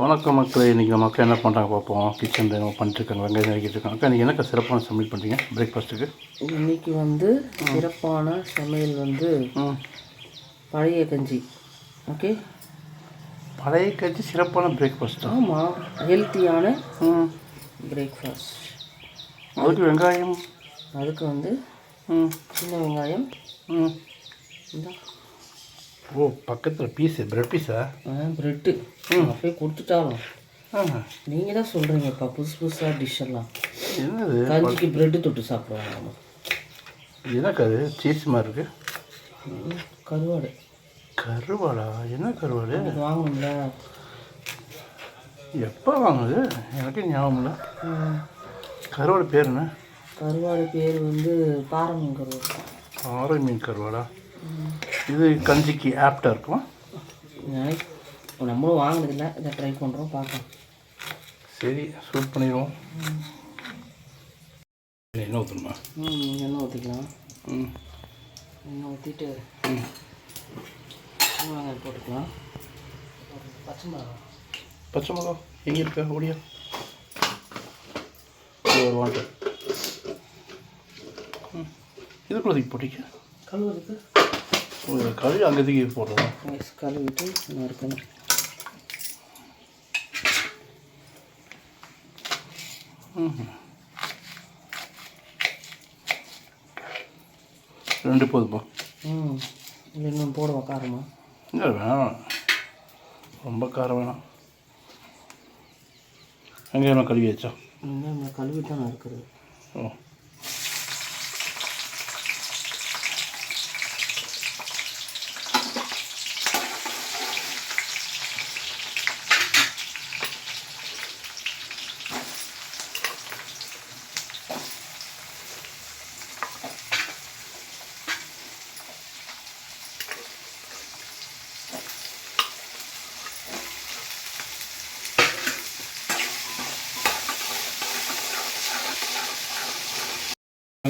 வணக்கம் மக்களே இன்றைக்கி நம்ம மக்கள் என்ன பண்ணுறாங்க பார்ப்போம். கிச்சனில் என்ன பண்ணிட்டுருக்காங்க வெங்காயம் நறுக்கிட்டு இருக்காங்க. அக்கா நீங்கள் என்னக்கா சிறப்பான சமையல் பண்ணுறீங்க பிரேக்ஃபாஸ்ட்டுக்கு இன்னைக்கு வந்து சிறப்பான சமையல் வந்து பழைய கஞ்சி. ஓகே பழைய கட்சி சிறப்பான பிரேக்ஃபாஸ்ட்டா ஆமாம் ஹெல்த்தியான பிரேக்ஃபாஸ்ட் அதுக்கு வெங்காயம்? அதுக்கு வந்து ம். சின்ன வெங்காயம். ம். இந்த. ஓ பக்கத்தில் பீஸு பிரெட் பீஸா ப்ரெட்டு அப்படியே கொடுத்துட்டாலும். ஆ நீங்கள் தான் சொல்கிறீங்கப்பா புதுசு புதுசாக டிஷ் எல்லாம். என்னது? கஞ்சிக்கு ப்ரெட்டு தொட்டு சாப்பிடுவாங்க நம்ம. இது என்னக்கா அது சீஸ் மாதிரி இருக்கு. ம், கருவாடு. கருவாடா? என்ன கருவாடு? வாங்கணும்ல. எப்போ வாங்குது எனக்கு ஞாபகம் இல்லை. கருவாடு பேர் என்ன? கருவாடு பேர் வந்து பாரமீன் கருவாடு. ஆரை மீன் கருவாடா? இது கஞ்சிக்கு ஆப்டாக இருக்கும். நம்மளும் வாங்கினதில்ல இதை ட்ரை பண்ணுறோம் பார்க்கலாம். சரி சூட் பண்ணிடுவோம். என்ன ஊற்றணுமா ம் எண்ணெய் ஊற்றிக்கலாம் ம். எண்ணெய் ஊற்றிட்டு வெங்காயம் போட்டுக்கலாம். பச்சை மிளகாய் பச்சை மிளகா எங்கே இருக்கா? ஓடியா ஒரு வாட்டர் ம். இதுக்குள்ள தூக்கி போட்டிக்க கழுவுறதுக்கு. கழுவி அங்கே தூக்கி போடுறோம். எஸ் கழுவிட்டு நான் இருக்கணும் ம் ரெண்டு போதுமா ம் இன்னும் போடுவோம் காரமா? இல்லை வேணாம். ரொம்ப காரம் வேணாம். வெங்காயம் கழுவி வச்சா வெங்காயம் கழுவிட்டு தான் இருக்கிறது. ஓ.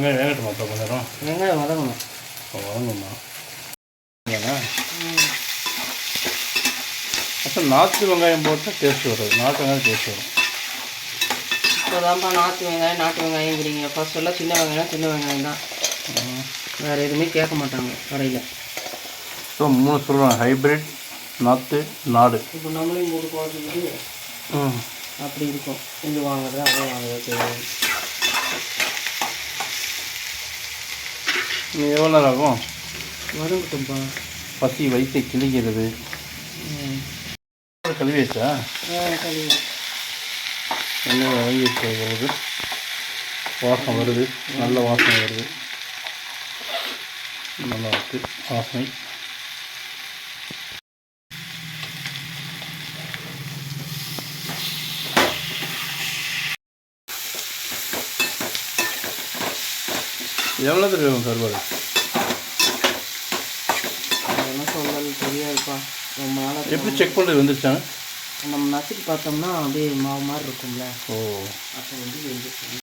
வெங்காயம் வேகட்டுமா அப்போ கொஞ்ச நேரம். வெங்காயம் வதங்கணும். வதங்கம்மா ஏன்னா அப்புறம் நாற்று வெங்காயம் போட்டால் டேஸ்ட் வராது. நாட்டு வெங்காயம் டேஸ்ட் வரும். இப்போதான்ப்பா நாட்டு வெங்காயம் நாட்டு வெங்காயங்கிறீங்க ஃபர்ஸ்ட் எல்லாம் சின்ன வெங்காயம் சின்ன வெங்காயம் தான். வேறு எதுவுமே கேட்க மாட்டாங்க கடையில். ஸோ மூணு சொல்கிறோம் ஹைப்ரிட் நாற்று நாடு. இப்போ நம்மளையும் மூணு ம். அப்படி இருக்கும். இது வாங்குறது அதை வாங்குறது. எவ்வளோ நேரம் ஆகும்? வதங்கட்டும்ப்பா பசி வயிற்றை கிழிக்கிறது ம். கழுவி. என்ன வதங்கி வருது வாசம் வருது. நல்ல வாசனை வருது. நல்லா இருக்கு. வாசனை. எவ்வளோ தெரியும் கருவாடு? என்ன சொல்லல் தெரியாதுப்பா. ரொம்ப நாளாக எப்படி செக் பண்ணுறது வந்துருச்சாங்க நம்ம நசுக்கி பார்த்தோம்னா அப்படியே மாவு மாதிரி இருக்கும்ல. ஓ. அப்போ வந்து வெந்துச்சு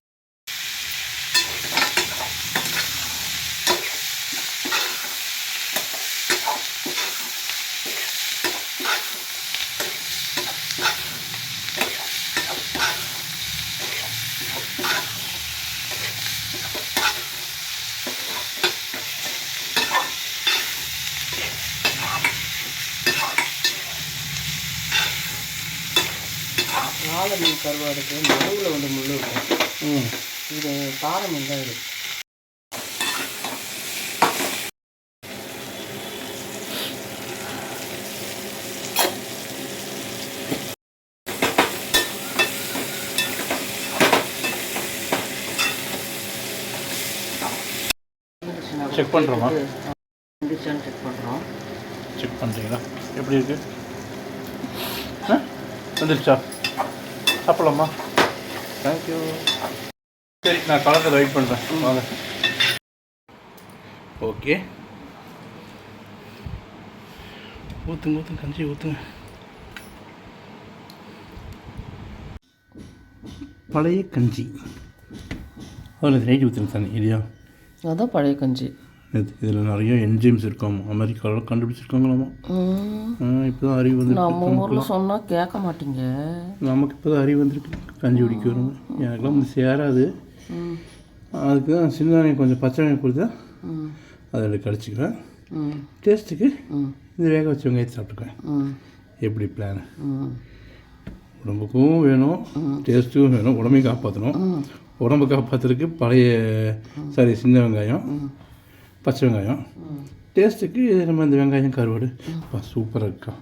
நாலு மீன் கருவாடுக்கு நடுவில் வந்து முள் இருக்கும் ம். இது பாறை மீன் தான் இது செக் பண்ணுறோமா செக் பண்ணுறோம் செக் பண்ணுறீங்களா எப்படி இருக்கு? ஆ வந்துருச்சா? சாப்பிடலாமா? தேங்க்யூ சரி நான் கலத்தில் வெயிட் பண்ணுறேன் வாங்க. ஓகே. ஊற்றுங்க ஊற்றுங்க கஞ்சி ஊற்றுங்க பழைய கஞ்சி. அதில் நெய் ஊற்றுங்க தண்ணி இல்லையா அதான் பழைய கஞ்சி. இதில் நிறைய என்ஜிம்ஸ் இருக்காமா? அமெரிக்காவில் கண்டுபிடிச்சிருக்காங்களாமா? இப்போ தான் அறிவு வந்து நம்ம ஊரில் சொன்னால் கேட்க மாட்டீங்க. நமக்கு இப்போ தான் அறிவு வந்திருக்கு. கஞ்சி குடிக்க வரும். எனக்குலாம் வந்து சேராது. அதுக்கு தான் சின்ன வெங்காயம் கொஞ்சம் பச்சை கொடுத்தா அதில் கடிச்சிக்குவேன். டேஸ்ட்டுக்கு இந்த வேக வச்ச வெங்காயத்தை சாப்பிட்டுக்குவேன். எப்படி பிளான் உடம்புக்கும் வேணும். டேஸ்ட்டுக்கும் வேணும். உடம்பையும் காப்பாற்றணும் உடம்பு காப்பாற்றுறதுக்கு பழைய சாரி சின்ன வெங்காயம். பச்சை வெங்காயம். டேஸ்ட்டுக்கு நம்ம இந்த வெங்காயம் கருவாடு. அப்பா சூப்பராக இருக்கா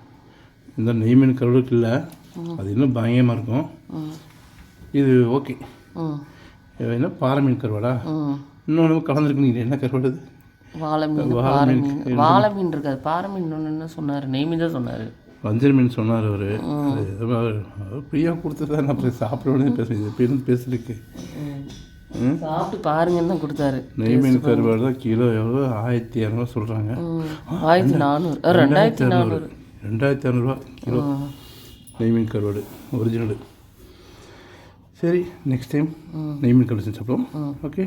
இந்த நெய் மீன் கருவாடு இல்லை. அது இன்னும் பயங்கரமாக இருக்கும். இது ஓகே என்ன பாறை மீன் கருவாடா? இன்னொன்று கலந்துருக்கு நீங்கள் என்ன கருவாடு அது? வாழை மீன் பாறை மீன் வாழை மீன் இருக்காது. பாறை மீன் ஒன்று என்ன சொன்னார்? நெய் மீன் தான் சொன்னார். வஞ்சர் மீன் சொன்னார் அவர். ஃப்ரீயாக கொடுத்ததா நான் அப்புறம் சாப்பிடணும்னு பேசுகிறேன் பேருந்து பேசுறதுக்கு சாப்பிட்டு பாருங்கன்னு தான் கொடுத்தாரு. நெய் மீன் கருவாடு தான் கிலோ எவ்வளோ? ஆயிரத்தி இரநூறுவா சொல்கிறாங்க ஆயிரத்தி நானூறு. ரெண்டாயிரத்தி நானூறு. ரெண்டாயிரத்தி இரநூறுவா கிலோ. நெய் மீன் கருவாடு ஒரிஜினல் சரி நெக்ஸ்ட் டைம் நெய் மீன் கருவாடு சாப்பிடுவோம். ஓகே